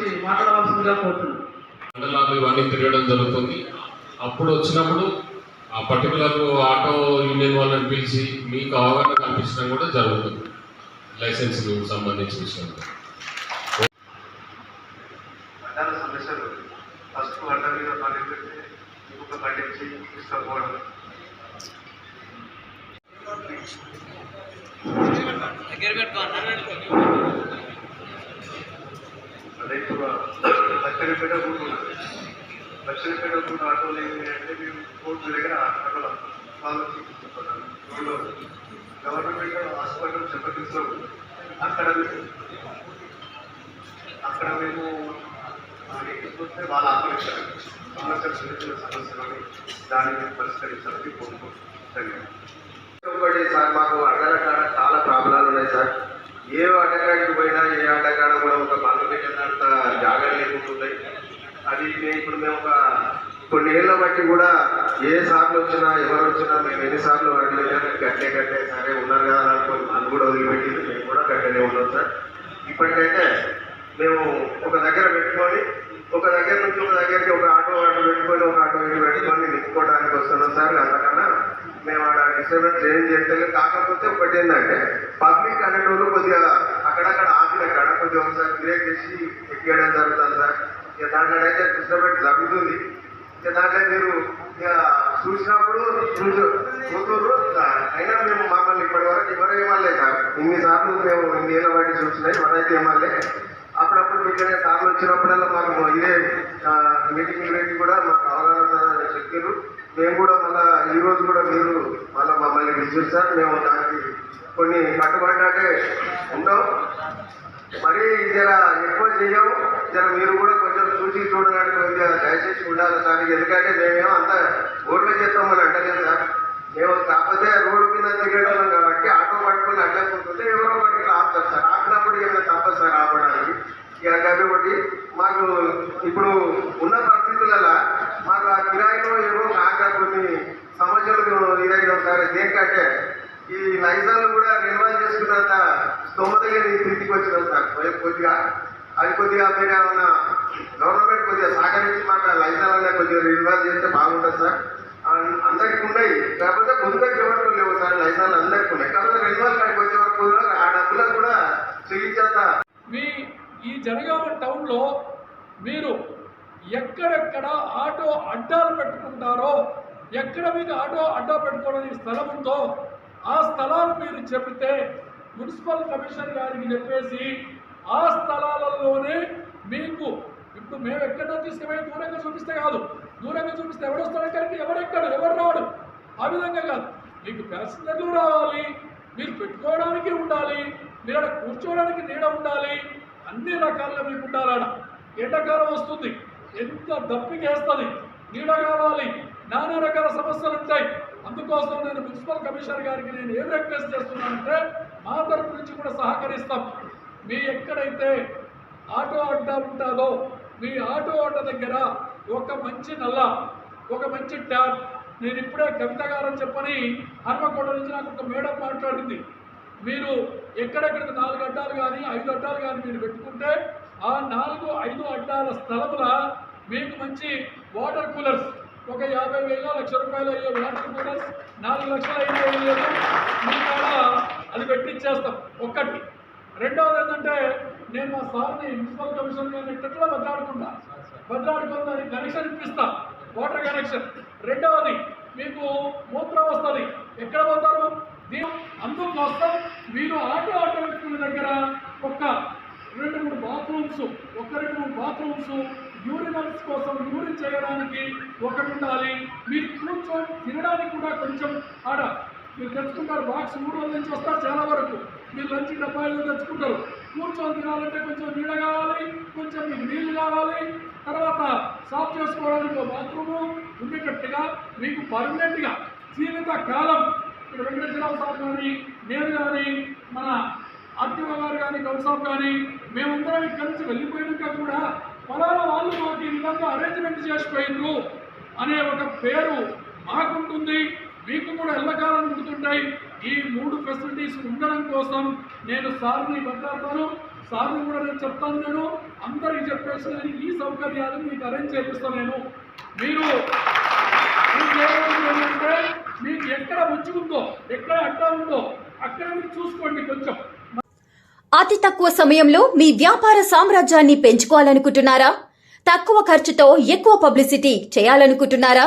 వచ్చి మాట్లాడవలసిందిగా కోరుతున్నాను. మండలాలు ఇవన్నీ తిరగడం జరుగుతుంది. అప్పుడు వచ్చినప్పుడు ఆ పర్టికులర్ ఆటో యూనియన్ వాళ్ళని పిలిచి మీకు అవగాహన కల్పించడం కూడా జరుగుతుంది. లైసెన్స్ సంబంధించిన విషయంలో. సమస్యలు. ఫస్ట్ మీద ఇంకొక తీసుకుపోవడం. అదే ఇప్పుడు లక్షలపేట రూట్ ఉన్నది లక్షలపేట రూట్ ఆటోలు ఏమి అంటే మేము కోర్టు దగ్గర అక్కడ వాళ్ళు చూపిస్తున్నాను రోడ్లో గవర్నమెంట్ హాస్పిటల్ చెప్పటిస్లో అక్కడ అక్కడ మేము చూస్తే వాళ్ళ ఆపరేషన్ సమస్యలు చిన్న చిన్న సమస్యలను దానిని పరిష్కరించాలని కోరుకుంటున్నాను ఒకటి సార్ మాకు అడ్డాల కాడ చాలా ప్రాబ్లాలు ఉన్నాయి సార్ ఏ అడ్డకాడికి పోయినా ఏ అడ్డకాడ కూడా ఒక బంధు పెట్టినంత అది ఇప్పుడు మేము ఒక కొన్ని ఏళ్ళ బట్టి కూడా ఏ సార్లు వచ్చినా ఎవరు వచ్చినా మేము ఎన్నిసార్లు అడిగినా కట్టే కట్టే సరే ఉన్నారు కదా అని అనుకోని అది కూడా వదిలిపెట్టింది. మేము కూడా కట్టనే ఉన్నాం సార్. ఇప్పటికైతే మేము ఒక దగ్గర పెట్టుకొని ఒక దగ్గర నుంచి ఒక దగ్గరికి ఒక ఆటో ఆటో పెట్టుకొని ఒక ఆటో ఇటు పెట్టుకొని నింపుకోవడానికి వస్తున్నాం సార్. అంతకన్నా మేము ఆడ డిస్టర్బెన్స్ ఏం చేస్తే కాకపోతే ఒకటి ఏంటంటే పబ్లిక్ అనేటోళ్ళు కొద్దిగా అక్కడక్కడ ఆపిన కాడ కొద్దిగా ఒకసారి క్రియేట్ చేసి ఎక్కడం జరుగుతుంది సార్. ఇక దాంట్లో అయితే డిస్టర్బెన్స్ జరుగుతుంది ఇక దాంట్లో మీరు ఇక చూసినప్పుడు చూసారు అయినా మేము మమ్మల్ని ఇప్పటి వరకు ఎవరు ఏమల్లే సార్. ఇన్నిసార్లు మేము ఇన్ని ఏళ్ళ బట్టి చూసినాయి మనైతే ఏమల్లే అప్పుడప్పుడు మీకనే సార్లు వచ్చినప్పుడల్లా మాకు ఇదే మీటింగ్ పెట్టి కూడా మాకు అవగాహన చెప్పారు మేము కూడా మళ్ళా ఈ రోజు కూడా మీరు మళ్ళీ మమ్మల్ని విసిస్తారు మేము దానికి కొన్ని కట్టుబడినట్టే ఉంటాం మరి జర ఎక్కువ చేయం జర మీరు కూడా కొంచెం చూసి చూడడానికి కొద్దిగా దయచేసి ఉండాలి సార్. ఎందుకంటే మేమేమో అంత ఓట్లు చేస్తామని అంటలేదు సార్. మేము కాకపోతే రోడ్డు మీద తిరగడం కాబట్టి ఆటో పట్టుకుని అడ్డకుంటుంటే ఎవరో ఒకటి ఆపుతారు సార్. ఆపినప్పుడు ఏమైనా తప్పదు సార్ ఆపడానికి. ఇక కాబట్టి మాకు ఇప్పుడు ఉన్న పరిస్థితులలో మాకు ఆ కిరాయిలో ఏవో కాక కొన్ని సమస్యలు ఇదైనాం సార్. దేనికంటే ఈ లైసెన్లు కూడా నిర్వహణ చేసుకున్నంత స్తోమతగా నేను స్థితికి వచ్చినాను సార్. కొద్ది- కొద్దిగా అది కొద్దిగా మీరు ఏమన్నా గవర్నమెంట్ కొద్దిగా సహకరించి మాకు లైసెన్స్ కొద్దిగా రెన్యువల్ చేస్తే బాగుంటుంది సార్. అందరికి అందరికీ ఉన్నాయి. కాకపోతే ముందుకు ఎవరు లేవు సార్. లైసెన్స్ అందరికీ ఉన్నాయి. కాకపోతే రెన్యువల్ కాడికి వచ్చే వరకు ఆ డబ్బులకు కూడా చెల్లించేత మీ ఈ జనగామ టౌన్లో మీరు ఎక్కడెక్కడ ఆటో అడ్డాలు పెట్టుకుంటారో ఎక్కడ మీకు ఆటో అడ్డా పెట్టుకోవడానికి స్థలం ఉందో ఆ స్థలాలు మీరు చెబితే మున్సిపల్ కమిషనర్ గారికి చెప్పేసి ఆ స్థలాలలోనే మీకు ఇప్పుడు మేము ఎక్కడో తీసుకుపోయి దూరంగా చూపిస్తే కాదు. దూరంగా చూపిస్తే ఎవడొస్తాడు ఎక్కడికి ఎవడెక్కడు ఎవరు రాడు? ఆ విధంగా కాదు. మీకు ప్యాసింజర్లు రావాలి మీరు పెట్టుకోవడానికి ఉండాలి మీరు అక్కడ కూర్చోవడానికి నీడ ఉండాలి అన్ని రకాలుగా మీకు ఉండాలి ఎండాకాలం వస్తుంది ఎంత దప్పికేస్తుంది నీడ కావాలి నానా రకాల సమస్యలు ఉంటాయి. అందుకోసం నేను మున్సిపల్ కమిషనర్ గారికి నేను ఏం రిక్వెస్ట్ చేస్తున్నానంటే మా తరపు నుంచి కూడా సహకరిస్తాం. మీ ఎక్కడైతే ఆటో అడ్డా ఉంటుందో మీ ఆటో అడ్డా దగ్గర ఒక మంచి నల్ల ఒక మంచి ట్యాబ్ నేను ఇప్పుడే కవిత గారని చెప్పని హన్మకొండ నుంచి నాకు ఒక మేడం మాట్లాడింది. మీరు ఎక్కడెక్కడ నాలుగు అడ్డాలు కానీ ఐదు అడ్డాలు కానీ మీరు పెట్టుకుంటే ఆ నాలుగు ఐదు అడ్డాల స్థలముల మీకు మంచి వాటర్ కూలర్స్ ఒక యాభై వేల లక్ష రూపాయలు అయ్యే వాటర్ కూలర్స్ నాలుగు లక్షలు అయ్యే వేలు మీ చేస్తాం. ఒక్కటి రెండవది ఏంటంటే నేను మా సార్ని మున్సిపల్ కమిషన్ గారిని ఎట్లా బద్రాడుకుంటా బద్రాడుకుని కనెక్షన్ ఇప్పిస్తా. Water connection. రెండవది మీకు మూత్రం వస్తుంది ఎక్కడ పోతారు? దీని అందుకోసం మీరు ఆటో ఆటో పెట్టుకున్న దగ్గర ఒక్క రెండు మూడు బాత్రూమ్స్ ఒక రెండు మూడు బాత్రూమ్స్ యూరినల్స్ కోసం యూరిన్ చేయడానికి ఒకటి ఉండాలి. మీరు కూర్చొని తినడానికి కూడా కొంచెం ఆడ మీరు తెచ్చుకుంటారు. బాక్స్ మూడు రోజుల నుంచి వస్తారు చాలా వరకు. మీరు లంచ్ డబ్బాయిలో తెచ్చుకుంటారు. కూర్చొని తినాలంటే కొంచెం నీడ కావాలి కొంచెం మీకు నీళ్ళు కావాలి. తర్వాత సాఫ్ చేసుకోవడానికి బాత్రూము ఉండేటట్టుగా మీకు పర్మనెంట్గా జీవిత కాలం. ఇక్కడ వెంకటేశ్వరరావు సార్ కానీ నేను కానీ మన ఆర్టీఓ గారు కానీ గౌసాబ్ కానీ మేమందరం ఇక్కడి నుంచి వెళ్ళిపోయినాక కూడా ఫలానా వాళ్ళు మాకు ఈ విధంగా అరేంజ్మెంట్ చేసిపోయిండ్రు అనే ఒక పేరు మాకుంటుంది. మీకు కూడా ఎల్లకాలం ఉంటుంటాయి ఈ మూడు ఫెసిలిటీస్ ఉండడం కోసం నేను సార్ని మాట్లాడతాను. సార్ని కూడా నేను చెప్తాను నేను. అందరికి చెప్పేసి నేను ఈ సౌకర్యాలు మీకు అరేంజ్ చేపిస్తాను నేను. మీరు ఏంటంటే మీకు ఎక్కడ వచ్చి ఉందో ఎక్కడ అడ్డా ఉందో అక్కడ మీరు చూసుకోండి కొంచెం. అతి తక్కువ సమయంలో మీ వ్యాపార సామ్రాజ్యాన్ని పెంచుకోవాలనుకుంటున్నారా? తక్కువ ఖర్చుతో ఎక్కువ పబ్లిసిటీ చేయాలనుకుంటున్నారా?